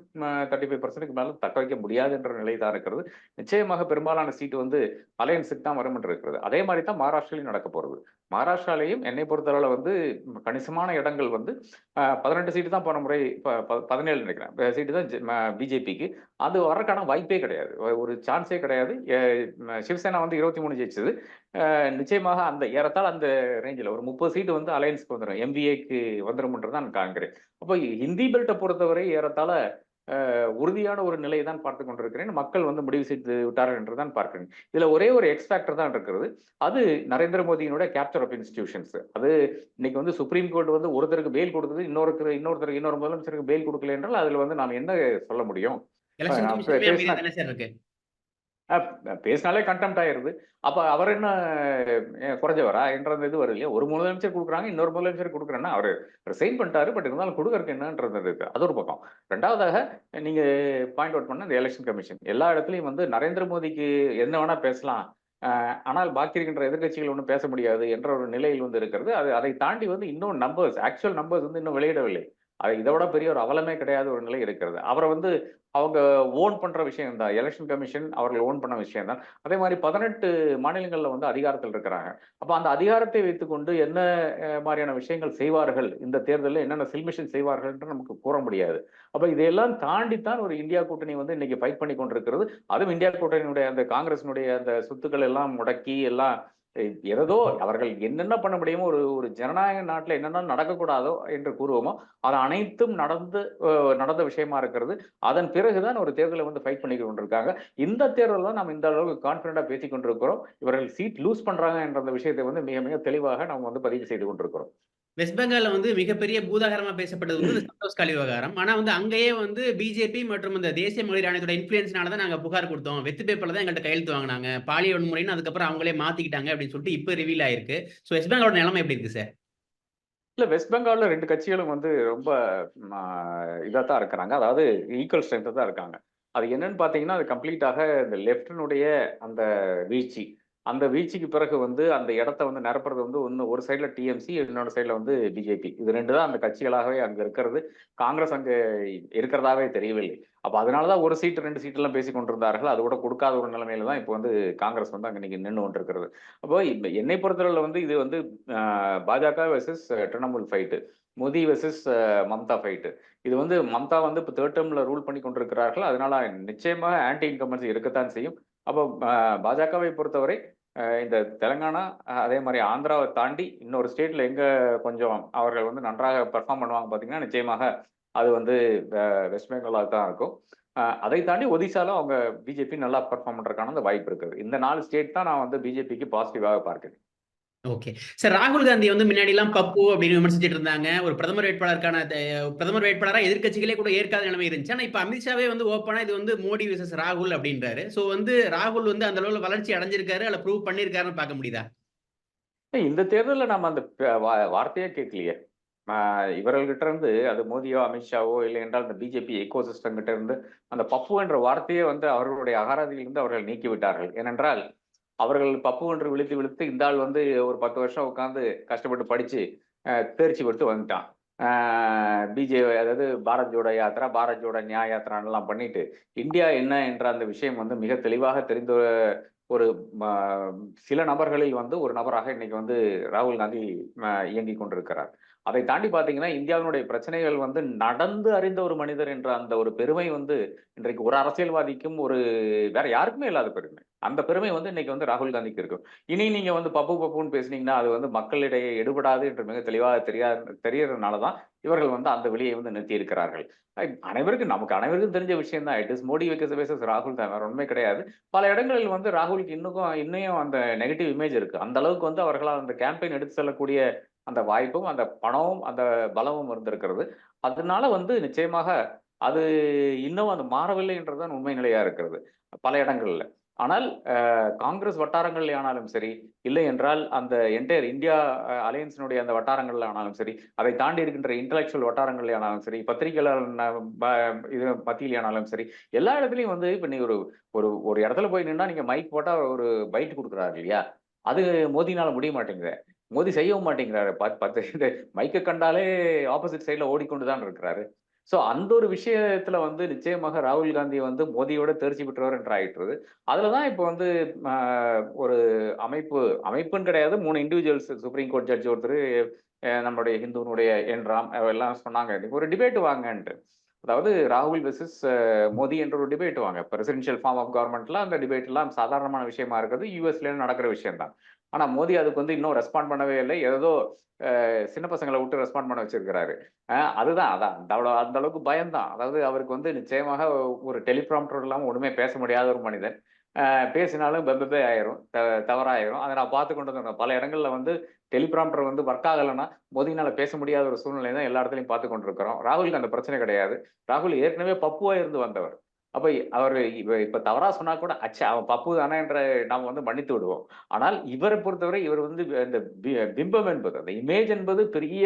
தேர்ட்டி ஃபைவ் பர்சன்ட்டுக்கு மேலே தக்க வைக்க முடியாது என்ற நிலை தான் இருக்கிறது. நிச்சயமாக பெரும்பாலான சீட்டு வந்து அலையன்ஸுக்கு தான் வரும் என்று இருக்கிறது. அதே மாதிரி தான் மகாராஷ்டிராலையும் நடக்க போகிறது மகாராஷ்டிராலையும் என்னை பொறுத்தளவில் வந்து கணிசமான இடங்கள் வந்து பதினெட்டு சீட்டு தான் போன முறை ப- ப- பதினேழு நினைக்கிறேன். சீட்டு தான் பிஜேபிக்கு அது வர்றதுக்கான வாய்ப்பே கிடையாது. ஒரு சான்ஸே கிடையாது. சிவசேனா வந்து இருபத்தி மூணு ஜெயிச்சது. நிச்சயமாக அந்த ஏறத்தால் அந்த ரேஞ்சில் ஒரு முப்பது சீட்டு வந்து அலையன்ஸ்க்கு வந்துடும் எம்பிஏக்கு வந்துடும் நான் காண்கிறேன். அப்போ ஹிந்தி பெல்ட்டை பொறுத்தவரை ஏறத்தாழ உறுதியான ஒரு நிலையை தான் பார்த்து கொண்டிருக்கிறேன். மக்கள் வந்து முடிவு செய்து விட்டார்கள் என்று தான் பார்க்கிறேன். இதுல ஒரே ஒரு எக்ஸ் ஃபேக்டர் தான் இருக்கிறது. அது நரேந்திர மோடியினுடைய கேப்சர் ஆஃப் இன்ஸ்டிடியூஷன்ஸ் அது இன்னைக்கு வந்து சுப்ரீம் கோர்ட் வந்து ஒருத்தருக்கு பெயில் கொடுத்தது இன்னொருக்கு இன்னொருத்தருக்கு இன்னொரு முதலமைச்சருக்கு பெயில் கொடுக்கல என்றால் அதுல வந்து நாம் என்ன சொல்ல முடியும்? பேசினாலே கண்டெம்ட் ஆயிருது. அப்போ அவர் என்ன குறைஞ்சவரா என்ற இது வரும் இல்லையா? ஒரு முதலமைச்சர் கொடுக்குறாங்க இன்னொரு முதலமைச்சர் கொடுக்குறேன்னா அவர் ரிசைன் பண்ணிட்டாரு பட் இருந்தாலும் கொடுக்கறக்கு என்னன்றது இருக்கு அது ஒரு பக்கம். ரெண்டாவதாக நீங்க பாயிண்ட் அவுட் பண்ண இந்த எலெக்ஷன் கமிஷன் எல்லா இடத்துலையும் வந்து நரேந்திர மோடிக்கு என்ன வேணா பேசலாம். ஆனால் பாக்கி இருக்கின்ற எதிர்க்கட்சிகள் ஒன்றும் பேச முடியாது என்ற ஒரு நிலையில் வந்து இருக்கிறது. அது அதை தாண்டி வந்து இன்னும் நம்பர்ஸ் ஆக்சுவல் நம்பர்ஸ் வந்து இன்னும் வெளியிடவில்லை. இதை விட பெரிய ஒரு அவலமே கிடையாத ஒரு நிலை இருக்கிறது. அவரை வந்து அவங்க ஓன் பண்ற விஷயம் தான் எலெக்ஷன் கமிஷன் அவர்கள் ஓன் பண்ண விஷயம் தான் அதே மாதிரி பதினெட்டு மாநிலங்கள்ல வந்து அதிகாரத்தில் இருக்கிறாங்க. அப்ப அந்த அதிகாரத்தை வைத்துக்கொண்டு என்ன மாதிரியான விஷயங்கள் செய்வார்கள்? இந்த தேர்தலில் என்னென்ன சில்மிஷன் செய்வார்கள் என்று நமக்கு கூற முடியாது. அப்ப இதையெல்லாம் தாண்டித்தான் ஒரு இந்தியா கூட்டணி வந்து இன்னைக்கு ஃபைட் பண்ணி கொண்டிருக்கிறது அதுவும் இந்தியா கூட்டணியினுடைய அந்த காங்கிரசினுடைய அந்த சொத்துக்கள் எல்லாம் முடக்கி எல்லாம் எதோ அவர்கள் என்னென்ன பண்ண முடியுமோ ஒரு ஒரு ஜனநாயக நாட்டில் என்னென்ன நடக்கக்கூடாதோ என்று கூறுவோமோ அது அனைத்தும் நடந்து நடந்த விஷயமா இருக்கிறது. அதன் பிறகுதான் ஒரு தேர்தலை வந்து ஃபைட் பண்ணி கொண்டிருக்காங்க. இந்த தேர்தல் தான் நம்ம இந்த அளவுக்கு கான்பிடண்டா பேசி கொண்டிருக்கிறோம். இவர்கள் சீட் லூஸ் பண்றாங்க என்ற விஷயத்தை வந்து மிக மிக தெளிவாக நம்ம வந்து பதிவு செய்து கொண்டிருக்கிறோம். வெஸ்ட் பெங்கால்ல வந்து மிகப்பெரிய பூதாகரமா பேசப்பட்டது வந்து சந்தோஷ் காலி விவகாரம் ஆனா வந்து அங்கேயே வந்து பிஜேபி மற்றும் இந்த தேசிய மகளிர் ஆணையத்தோட இன்ஃபுளுன்ஸ்னால தான் நாங்க புகார் கொடுத்தோம். வெத்து பேப்பர்ல தான் எங்கள்கிட்ட கையெழுத்து வாங்கினாங்க. பாலியல் வன்முறைன்னு அதுக்கப்புறம் அவங்களே மாத்திக்கிட்டாங்க அப்படின்னு சொல்லிட்டு இப்போ ரிவீல் ஆயிருக்கு. ஸோ வெஸ்ட் பெங்காலோட நிலைமை எப்படி இருக்கு சார் இல்ல வெஸ்ட் பெங்கால்ல ரெண்டு கட்சிகளும் வந்து ரொம்ப இதாக தான் இருக்கிறாங்க. அதாவது ஈக்குவல் ஸ்ட்ரென்த் தான் இருக்காங்க. அது என்னன்னு பாத்தீங்கன்னா அது கம்ப்ளீட்டாக இந்த லெப்டினுடைய அந்த வீழ்ச்சி அந்த வீழ்ச்சிக்கு பிறகு வந்து அந்த இடத்த வந்து நிரப்புறது வந்து ஒன்று ஒரு சைடில் டிஎம்சி இன்னொரு சைடில் வந்து பிஜேபி இது ரெண்டு தான் அந்த கட்சிகளாகவே அங்கே இருக்கிறது. காங்கிரஸ் அங்கே இருக்கிறதாவே தெரியவில்லை. அப்போ அதனால தான் ஒரு சீட்டு ரெண்டு சீட்டெல்லாம் பேசி கொண்டிருந்தார்கள். அது கூட கொடுக்காத ஒரு நிலைமையில தான் இப்போ வந்து காங்கிரஸ் வந்து அங்கே இன்னைக்கு நின்று கொண்டிருக்கிறது. அப்போ இப்ப என்னை பொறுத்தவரையில் வந்து இது வந்து பாஜக versus Trinamool fight Modi versus Mamata fight இது வந்து மம்தா வந்து இப்போ தேர்ட் டேர்மில் ரூல் பண்ணி கொண்டிருக்கிறார்கள். அதனால நிச்சயமாக ஆன்டி இன்கம்பன்சி இருக்கத்தான் செய்யும். அப்போ பாஜகவை பொறுத்தவரை இந்த தெலுங்கானா அதே மாதிரி ஆந்திராவை தாண்டி இன்னொரு ஸ்டேட்ல எங்க கொஞ்சம் அவர்கள் வந்து நன்றாக பெர்ஃபார்ம் பண்ணுவாங்க பார்த்தீங்கன்னா நிச்சயமாக அது வந்து வெஸ்ட் பெங்காலாக தான் இருக்கும். அதை தாண்டி ஒடிசால அவங்க பிஜேபி நல்லா பெர்ஃபார்ம் பண்ணுறதுக்கான அந்த வாய்ப்பு இருக்குது. இந்த நாலு ஸ்டேட் தான் நான் வந்து பிஜேபிக்கு பாசிட்டிவாக பார்க்குறேன். ஓகே சார் ராகுல் காந்தி வந்து முன்னாடி எல்லாம் பப்பு அப்படின்னு விமர்சிச்சுட்டு இருந்தாங்க. ஒரு பிரதமர் வேட்பாளருக்கான பிரதமர் வேட்பாளராக எதிர்க்கட்சிகளே கூட ஏற்காத நிலைமை இருந்துச்சு. ஆனா இப்ப அமித்ஷாவே வந்து ஓப்பனா இது வந்து மோடி விசஸ் ராகுல் அப்படின்றாரு. சோ வந்து ராகுல் வந்து அந்த அளவுல வளர்ச்சி அடைஞ்சிருக்காரு அல்ல ப்ரூவ் பண்ணிருக்காருன்னு பார்க்க முடியுதா? இந்த தேர்தலில் நம்ம அந்த வா- வார்த்தையே கேட்கலையே. இவர்கள்கிட்ட இருந்து அது மோடியோ அமித்ஷாவோ இல்லை என்றால் அந்த பிஜேபி எக்கோ சிஸ்டம் கிட்ட இருந்து அந்த பப்பு என்ற வார்த்தையே வந்து அவர்களுடைய அகராதியிலிருந்து அவர்கள் நீக்கி விட்டார்கள் ஏனென்றால் அவர்கள் பப்பு என்று விழித்து விழுத்து இந்த ஆள் வந்து ஒரு பத்து வருஷம் உட்காந்து கஷ்டப்பட்டு படிச்சு தேர்ச்சி பெற்று வந்துட்டான். பிஜே அதாவது பாரத் ஜோடோ யாத்திரா பாரத் ஜோடோ நியாய யாத்திரான்லாம் பண்ணிட்டு இந்தியா என்ன என்ற அந்த விஷயம் வந்து மிக தெளிவாக தெரிந்த ஒரு சில நபர்களில் வந்து ஒரு நபராக இன்னைக்கு வந்து ராகுல் காந்தி இயங்கி கொண்டிருக்கிறார். அதை தாண்டி பார்த்தீங்கன்னா இந்தியாவினுடைய பிரச்சனைகள் வந்து நடந்து அறிந்த ஒரு மனிதர் என்ற அந்த ஒரு பெருமை வந்து இன்றைக்கு ஒரு அரசியல்வாதிக்கும் ஒரு வேற யாருக்குமே இல்லாத பெருமை. அந்த பெருமை வந்து இன்னைக்கு வந்து ராகுல் காந்திக்கு இருக்கும். இனி நீங்க வந்து பப்பு பப்புன்னு பேசுனீங்கன்னா அது வந்து மக்களிடையே எடுபடாது என்று மிக தெளிவாக தெரியா தெரியறதுனால தான் இவர்கள் வந்து அந்த வெளியை வந்து நிறுத்தி இருக்கிறார்கள் அனைவருக்கும் நமக்கு அனைவருக்கும் தெரிஞ்ச விஷயம் தான் இட் இஸ் மோடி வெசஸ் ராகுல் தான். வேற உண்மை கிடையாது. பல இடங்களில் வந்து ராகுலுக்கு இன்னும் இன்னும் அந்த நெகட்டிவ் இமேஜ் இருக்கு. அந்த அளவுக்கு வந்து அவர்களால் அந்த கேம்பெயின் எடுத்து செல்லக்கூடிய அந்த வாய்ப்பும் அந்த பணமும் அந்த பலமும் இருந்திருக்கிறது. அதனால வந்து நிச்சயமாக அது இன்னும் அது மாறவில்லை என்றதுதான் உண்மை நிலையா இருக்கிறது. பல இடங்கள்ல. ஆனால் காங்கிரஸ் வட்டாரங்கள் ஆனாலும் சரி இல்லை என்றால் அந்த என்டையர் இந்தியா அலையன்ஸினுடைய அந்த வட்டாரங்கள் ஆனாலும் சரி அதை தாண்டி இருக்கின்ற இன்டலெக்சுவல் வட்டாரங்கள் ஆனாலும் சரி பத்திரிகையாளர் இது மத்தியில் ஆனாலும் சரி எல்லா இடத்துலையும் வந்து இப்போ நீ ஒரு ஒரு ஒரு இடத்துல போய் நின்னா நீங்கள் மைக் போட்டால் ஒரு பைட் கொடுக்குறாரு இல்லையா? அது மோதினால முடிய மாட்டேங்குது. மோதி செய்யவும் மாட்டேங்கிறாரு. பத்- பத்து இது மைக்கை கண்டாலே ஆப்போசிட் சைடில் ஓடிக்கொண்டு தான் இருக்கிறாரு. ஸோ அந்த ஒரு விஷயத்துல வந்து நிச்சயமாக ராகுல் காந்தி வந்து மோதியோட தேர்ச்சி பெற்றவர் என்று ஆயிட்டுருது அதில் தான் இப்போ வந்து ஆஹ், ஒரு அமைப்பு அமைப்புன்னு கிடையாது மூணு இண்டிவிஜுவல்ஸ் சுப்ரீம் கோர்ட் ஜட்ஜ் ஒருத்தர் அஹ், நம்மளுடைய ஹிந்துனுடைய என் ராம் எல்லாம் சொன்னாங்க. ஒரு டிபேட் வாங்கன்ட்டு. அதாவது ராகுல் வெர்சஸ் மோடி என்ற ஒரு டிபேட் வாங்க. பிரசிடென்ஷியல் ஃபார்ம் ஆஃப் கவர்மெண்ட்ல அந்த டிபேட் எல்லாம் சாதாரணமான விஷயமா இருக்கிறது யூஎஸ்ல நடக்கிற விஷயம் தான் ஆனால் மோடி அதுக்கு வந்து இன்னும் ரெஸ்பாண்ட் பண்ணவே இல்லை. ஏதோ சின்ன பசங்களை விட்டு ரெஸ்பாண்ட் பண்ண வச்சிருக்கிறாரு. அதுதான் அதான். அந்த அவ்வளோ அந்த அளவுக்கு பயம்தான். அதாவது அவருக்கு வந்து நிச்சயமாக ஒரு டெலிபிராம்டர் இல்லாமல் ஒன்றுமே பேச முடியாத ஒரு மனிதன். பேசினாலும் பெப்பே ஆயிரும். த- தவறாயிரும். அதை நான் பார்த்து கொண்டு வந்திருக்கேன். பல இடங்களில் வந்து டெலிபிராம்டர் வந்து ஒர்க் ஆகலைன்னா மோதினால பேச முடியாத ஒரு சூழ்நிலை தான் எல்லா இடத்துலையும் பார்த்து கொண்டிருக்கிறோம். ராகுலுக்கு அந்த பிரச்சனை கிடையாது. ராகுல் ஏற்கனவே பப்புவா இருந்து வந்தவர். அப்ப அவர் இப்ப இப்ப தவறா சொன்னா கூட அச்சா அவன் பப்பு தானே என்ற நாம் வந்து மன்னித்து விடுவோம். ஆனால் இவரை பொறுத்தவரை இவர் வந்து இந்த பி- பிம்பம் என்பது அந்த இமேஜ் என்பது பெரிய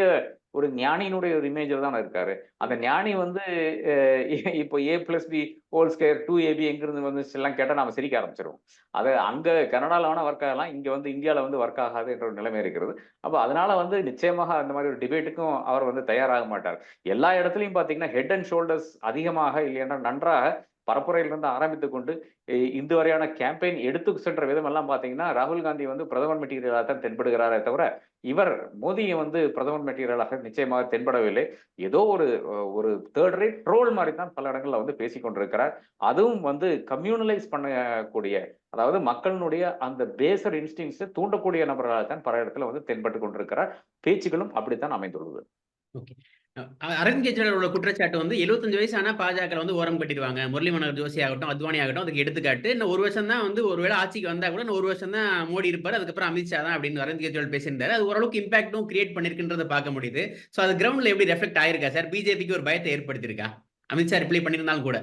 ஒரு ஞானியினுடைய ஒரு இமேஜில் தான் இருக்காரு. அந்த ஞானி வந்து இப்போ A plus B whole square two AB எங்கிருந்து வந்து எல்லாம் கேட்டால் நம்ம சிரிக்க ஆரம்பிச்சிருவோம். அது அங்கே கனடால வேணா ஒர்க் ஆகலாம் இங்கே வந்து இந்தியாவில் வந்து ஒர்க் ஆகாது என்ற ஒரு நிலைமை இருக்கிறது. அப்போ அதனால வந்து நிச்சயமாக அந்த மாதிரி ஒரு டிபேட்டுக்கும் அவர் வந்து தயாராக மாட்டார். எல்லா இடத்துலையும் பார்த்தீங்கன்னா ஹெட் அண்ட் ஷோல்டர்ஸ் அதிகமாக இல்லைன்னா நன்றாக பரப்புரையிலிருந்து ஆரம்பித்து கொண்டு இந்த வரையான கேம்பெயின் எடுத்து சென்ற விதம் எல்லாம் பாத்தீங்கன்னா ராகுல் காந்தி வந்து பிரதமர் மெட்டீரியலாக தான் தென்படுகிறாரே தவிர இவர் மோடியை வந்து பிரதமர் மெட்டீரியலாக நிச்சயமாக தென்படவில்லை. ஏதோ ஒரு ஒரு தேர்ட் ரேட் ட்ரோல் மாதிரி தான் பல இடங்கள்ல வந்து பேசிக் கொண்டிருக்கிறார். அதுவும் வந்து கம்யூனலைஸ் பண்ணக்கூடிய அதாவது மக்களினுடைய அந்த பேசர் இன்ஸ்டிங்ஸை தூண்டக்கூடிய நபர்களாக தான் பல இடத்துல வந்து தென்பட்டு கொண்டிருக்கிறார். பேச்சுகளும் அப்படித்தான் அமைந்துள்ளது. ஓகே. அரவிந்த் கெஜ்ரிவாலோட குற்றச்சாட்டு வந்து 75 வயசு ஆனா பாஜக வந்து ஓரம் கட்டிடுவாங்க. முரளி மனோகர் ஜோஷி ஆகட்டும் அத்வானி ஆகட்டும் அதுக்கு எடுத்துக்காட்டு. இன்னும் ஒரு வருஷம் தான் வந்து ஒருவேளை ஆட்சிக்கு வந்தா கூட இன்னும் ஒரு வருஷம் தான் மோடி இருப்பார். அதுக்கப்புறம் அமித்ஷா தான் அப்படின்னு அரவிந்த் கெஜ்ரிவால் பேசியிருந்தாரு. அது ஓரளவுக்கு இம்பாக்டும் கிரியேட் பண்ணிருக்குன்றதை பார்க்க முடியுது. ஸோ அது கிரவுண்ட்ல எப்படி ரெஃப்ளெக்ட் ஆயிருக்கா சார்? பிஜேபிக்கு ஒரு பயத்தை ஏற்படுத்தியிருக்கா? அமித்ஷா ரிப்ளை பண்ணியிருந்தாலும் கூட.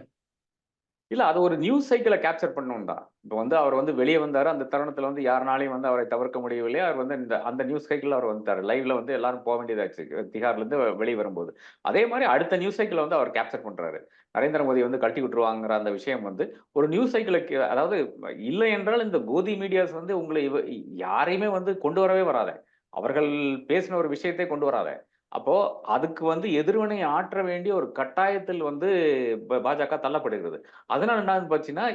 இல்ல அது ஒரு நியூஸ் சைக்கிளை கேப்சர் பண்ணணும் தான். இப்போ வந்து அவர் வந்து வெளியே வந்தாரு அந்த தருணத்துல வந்து யாருனாலையும் வந்து அவரை தவிர்க்க முடியவில்லை. அவர் வந்து இந்த அந்த நியூஸ் சைக்கிள் அவர் வந்தார் லைவ்ல வந்து எல்லாரும் போக வேண்டியதாச்சு. திகார்ல இருந்து வெளியே வரும்போது. அதே மாதிரி அடுத்த நியூஸ் சைக்கிளை வந்து அவர் கேப்சர் பண்றாரு. நரேந்திர மோடி வந்து கழட்டி விட்டுருவாங்கிற அந்த விஷயம் வந்து ஒரு நியூஸ் சைக்கிளுக்கு அதாவது இல்லை என்றால் இந்த கோதி மீடியாஸ் வந்து உங்களை யாரையுமே வந்து கொண்டு வரவே வராத. அவர்கள் பேசின ஒரு விஷயத்தை கொண்டு வராத. அப்போ அதுக்கு வந்து எதிர்வினை ஆற்ற வேண்டிய ஒரு கட்டாயத்தில் வந்து பாஜக தள்ளப்படுகிறது. அதனால என்ன பார்த்தீங்கன்னா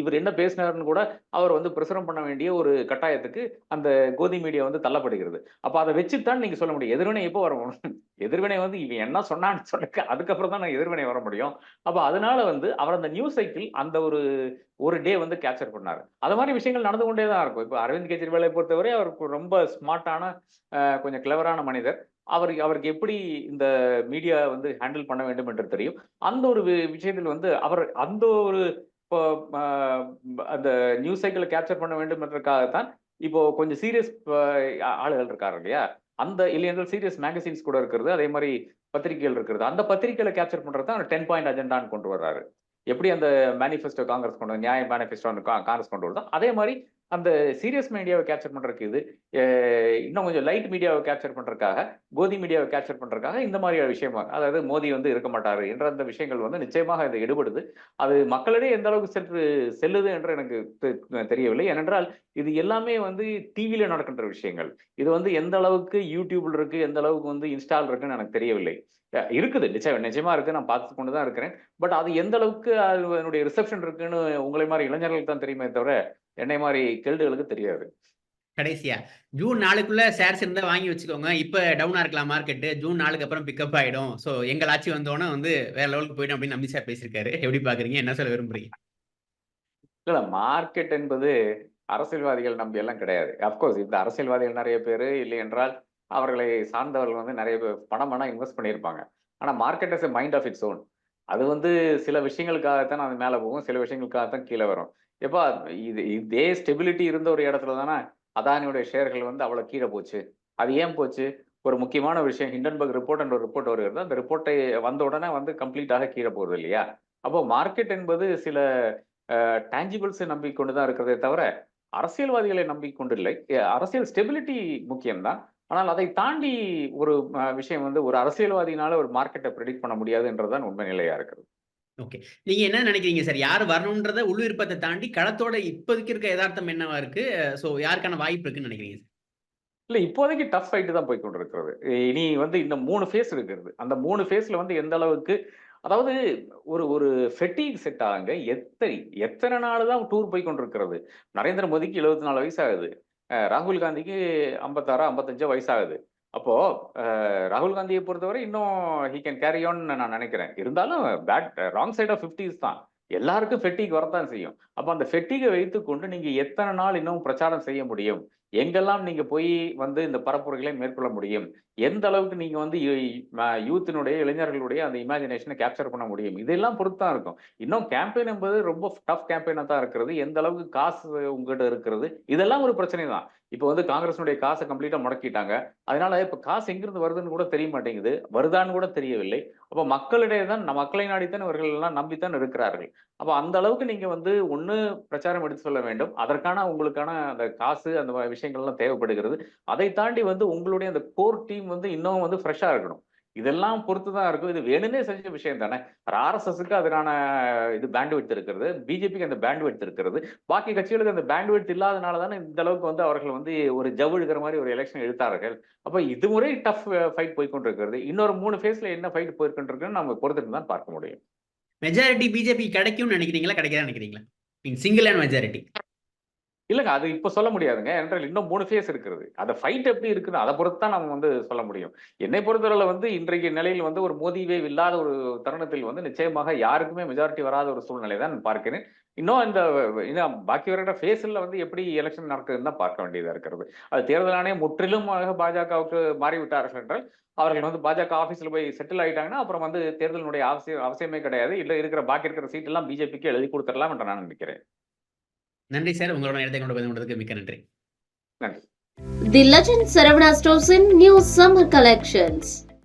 இவர் என்ன பேசினாருன்னு கூட அவர் வந்து பிரசுரம் பண்ண வேண்டிய ஒரு கட்டாயத்துக்கு அந்த கோதி மீடியா வந்து தள்ளப்படுகிறது. அப்ப அதை வச்சுத்தான் நீங்க சொல்ல முடியும். எதிர்வினை எப்போ வரும் எதிர்வினை வந்து இவன் என்ன சொன்னான்னு சொல்ல அதுக்கப்புறம் தான் நான் எதிர்வினை வர முடியும். அப்ப அதனால வந்து அவர் அந்த நியூஸ் சைக்கிள் அந்த ஒரு ஒரு டே வந்து கேப்சர் பண்ணார். அது மாதிரி விஷயங்கள் நடந்து கொண்டே தான் இருக்கும். இப்போ அரவிந்த் கெஜ்ரிவாலை பொறுத்தவரை அவருக்கு ரொம்ப ஸ்மார்ட்டான கொஞ்சம் கிளவரான மனிதர். அவர் அவருக்கு எப்படி இந்த மீடியா வந்து ஹேண்டில் பண்ண வேண்டும் என்று தெரியும். அந்த ஒரு விஷயத்தில் வந்து அவர் அந்த ஒரு இப்போ அந்த நியூஸ் சைக்கிளை கேப்சர் பண்ண வேண்டும் என்றதுக்காகத்தான் இப்போ கொஞ்சம் சீரியஸ் ஆளுகள் இருக்காரு இல்லையா? அந்த இல்லையென்றால் சீரியஸ் மேகசின்ஸ் கூட இருக்கிறது அதே மாதிரி பத்திரிகைகள் இருக்கிறது. அந்த பத்திரிகைகளை கேப்சர் பண்றது தான் டென் பாயிண்ட் அஜெண்டான்னு கொண்டு வர்றாரு. எப்படி அந்த மேனிஃபெஸ்டோ காங்கிரஸ் கொண்டு நியாய மேனிஃபெஸ்டோ காங்கிரஸ் கொண்டு வருதோ அதே மாதிரி அந்த சீரியஸ் மீடியாவை கேப்சர் பண்ணுறதுக்கு இது இன்னும் கொஞ்சம் லைட் மீடியாவை கேப்சர் பண்ணுறதுக்காக கோதி மீடியாவை கேப்சர் பண்ணுறதுக்காக இந்த மாதிரியான விஷயமாக அதாவது மோடி வந்து இருக்க மாட்டார் என்ற அந்த விஷயங்கள் வந்து நிச்சயமாக இது எடுபடுது. அது மக்களிடையே எந்த அளவுக்கு சென்று செல்லுது என்று எனக்கு தெரியவில்லை. ஏனென்றால் இது எல்லாமே வந்து டிவியில் நடக்கின்ற விஷயங்கள். இது வந்து எந்த அளவுக்கு யூடியூப்ல இருக்கு எந்த அளவுக்கு வந்து இன்ஸ்டால் இருக்குன்னு எனக்கு தெரியவில்லை. இருக்குது. நிச்சயம் நிச்சயமா இருக்கு நான் பார்த்து கொண்டு தான் இருக்கிறேன். பட் அது எந்த அளவுக்கு அதனுடைய ரிசப்ஷன் இருக்குன்னு உங்களை மாதிரி இளைஞர்களுக்கு தான் தெரியுமே தவிர என்னை மாதிரி கெல்டுகளுக்கு தெரியாது. கடைசியா ஜூன் நாளுக்குள்ள ஷேர்ஸ் இருந்தா வாங்கி வச்சுக்கோங்க. இப்ப டவுனா இருக்கலாம் மார்க்கெட் ஜூன் நாளுக்கு அப்புறம் பிக்கப் ஆயிடும். சோ எங்கள் ஆட்சி வந்தோடனே வந்து வேற லெவலுக்கு போயிடும் அப்படின்னு அமித்ஷா பேசியிருக்காரு. எப்படி பாக்குறீங்க என்ன சொல்ல விரும்புறீங்க? இல்ல மார்க்கெட் என்பது அரசியல்வாதிகள் நம்பி எல்லாம் கிடையாது அப்கோர்ஸ் இந்த அரசியல்வாதிகள் நிறைய பேர் இல்லை என்றால் அவர்களை சார்ந்தவர்கள் வந்து நிறைய பேர் பணம் இன்வெஸ்ட் பண்ணியிருப்பாங்க. ஆனால் market is mind of its own அது வந்து சில விஷயங்களுக்காகத்தான் அது மேலே போகும் சில விஷயங்களுக்காகத்தான் கீழே வரும். எப்பா இது இதே ஸ்டெபிலிட்டி இருந்த ஒரு இடத்துல தானே அதானியோட ஷேர்கள் வந்து அவ்வளோ கீழே போச்சு. அது ஏன் போச்சு? ஒரு முக்கியமான விஷயம் ஹிண்டன்பர்க் ரிப்போர்ட் என்ற ஒரு ரிப்போர்ட் வருகிறது. அந்த ரிப்போர்ட்டை வந்த உடனே வந்து கம்ப்ளீட்டாக கீழே போகுது இல்லையா? அப்போ மார்க்கெட் என்பது சில டேஞ்சிபிள்ஸை நம்பிக்கொண்டு தான் இருக்கிறதே தவிர அரசியல்வாதிகளை நம்பிக்கொண்டு இல்லை. அரசியல் ஸ்டெபிலிட்டி முக்கியம்தான். ஆனால் அதை தாண்டி ஒரு விஷயம் வந்து ஒரு அரசியல்வாதினால ஒரு மார்க்கெட்டை ப்ரெடிக்ட் பண்ண முடியாதுன்றதுதான் உண்மை நிலையா இருக்குது. நீங்க என்ன நினைக்கிறீங்க சார்? யார் வரணுன்றத உள் விருப்பத்தை தாண்டி களத்தோட இப்போதைக்கு இருக்க யதார்த்தம் என்னவா இருக்கு? சோ யாருக்கான வாய்ப்பு இருக்குன்னு நினைக்கிறீங்க சார்? இல்ல இப்போதைக்கு டஃப் ஃபைட்டு தான் போய் கொண்டிருக்கிறது. இனி வந்து இந்த மூணு ஃபேஸ் இருக்கிறது அந்த மூணு ஃபேஸ்ல வந்து எந்த அளவுக்கு அதாவது ஒரு ஒரு ஃபெட்டிக் செட் ஆகுங்க. எத்தனை எத்தனை நாள் தான் டூர் போய் கொண்டிருக்கிறது? நரேந்திர மோடிக்கு எழுபத்தி நாலு வயசாகுது அஹ் ராகுல் காந்திக்கு ஐம்பத்தாறு ஐம்பத்தஞ்சோ வயசாகுது. அப்போ அஹ், ராகுல் காந்தியை பொறுத்தவரை இன்னும் ஹீ கேன் கேரி ஆன் நான் நினைக்கிறேன். இருந்தாலும் bad wrong side of fifties தான். எல்லாருக்கும் ஃபெட்டிக் வரத்தான் செய்யும். அப்போ அந்த ஃபெட்டிகை வைத்துக்கொண்டு நீங்க எத்தனை நாள் இன்னும் பிரச்சாரம் செய்ய முடியும்? எங்கெல்லாம் நீங்க போய் வந்து இந்த பரப்புரைகளை மேற்கொள்ள முடியும்? எந்த அளவுக்கு நீங்க வந்து யூத்தினுடைய இளைஞர்களுடைய அந்த இமேஜினேஷனை கேப்சர் பண்ண முடியும்? இதெல்லாம் பொறுத்து தான் இருக்கும். இன்னும் கேம்பெயின் என்பது ரொம்ப டஃப் கேம்பெயினா தான் இருக்கிறது. எந்த அளவுக்கு காசு உங்ககிட்ட இருக்கிறது? இதெல்லாம் ஒரு பிரச்சனை தான். இப்போ வந்து காங்கிரஸினுடைய காசை கம்ப்ளீட்டா முடக்கிட்டாங்க. அதனால இப்ப காசு எங்கிருந்து வருதுன்னு கூட தெரிய மாட்டேங்குது. வருதான்னு கூட தெரியவில்லை. அப்ப மக்களிடையே தான் மக்களை நாடித்தான் இவர்கள் எல்லாம் நம்பித்தான் இருக்கிறார்கள். அப்ப அந்த அளவுக்கு நீங்க வந்து ஒண்ணு பிரச்சாரம் எடுத்து சொல்ல வேண்டும். அதற்கான உங்களுக்கான அந்த காசு அந்த விஷயங்கள்லாம் தேவைப்படுகிறது. அதை தாண்டி வந்து உங்களுடைய அந்த கோர் டீம் வந்து இன்னும் வந்து ஃப்ரெஷ்ஷாக இருக்கணும். இதெல்லாம் பொறுத்து தான் இருக்கும். இது வேணும்னே செஞ்ச விஷயம் தானே. ஆர்எஸ்எஸ்க்கு அதனான இது பேண்ட்வெட் இருக்கிறது. பிஜேபிக்கு அந்த பேண்ட்வெட் இருக்கிறது. பாக்கி கட்சிகளுக்கு அந்த பேண்ட்வெட் இல்லாதனால தானே இந்த அளவுக்கு வந்து அவர்கள் வந்து ஒரு ஜவ்வுழுகிற மாதிரி ஒரு எலெக்ஷன் எடுத்தார்கள். அப்ப இது முறை டஃப் ஃபைட் போய்கொண்டிருக்கிறது இன்னொரு மூணு ஃபேஸ்ல என்ன ஃபைட் போய்கொண்டிருக்குன்னு நம்ம பொறுத்துட்டு தான் பார்க்க முடியும். மெஜாரிட்டி பிஜேபி கிடைக்கும்னு நினைக்கிறீங்களா? கிடைக்காது நினைக்கிறீங்களா? சிங்கிள் அண்ட் மெஜாரிட்டி இல்லைங்க அது இப்போ சொல்ல முடியாதுங்க. என்றால் இன்னும் மூணு ஃபேஸ் இருக்கிறது. அந்த ஃபைட் எப்படி இருக்குன்னு அதை பொறுத்து தான் நம்ம வந்து சொல்ல முடியும். என்னை பொறுத்தவரை வந்து இன்றைக்கு நிலையில் வந்து ஒரு மோதிவே இல்லாத ஒரு தருணத்தில் வந்து நிச்சயமாக யாருக்குமே மெஜாரிட்டி வராத ஒரு சூழ்நிலை தான் நான் பார்க்கிறேன். இன்னும் இந்த இன்னும் பாக்கி வருகிற ஃபேஸில் வந்து எப்படி எலெக்ஷன் நடக்குதுன்னு தான் பார்க்க வேண்டியதாக இருக்கிறது. அது தேர்தல் ஆணையம் முற்றிலுமாக பாஜகவுக்கு மாறிவிட்டார்கள் என்றால் அவர்கள் வந்து பாஜக ஆஃபீஸில் போய் செட்டில் ஆகிட்டாங்கன்னா அப்புறம் வந்து தேர்தலினுடைய அவசியம் அவசியமே கிடையாது. இல்லை இருக்கிற பாக்கி இருக்கிற சீட் எல்லாம் பிஜேபிக்கு எழுதி கொடுத்துடலாம் என்று நான் நினைக்கிறேன். நன்றி சார் உங்களோட நேரத்தை கொண்டு கொண்டதுக்கு மிக்க நன்றி The Legend Saravana Stores in new summer collections.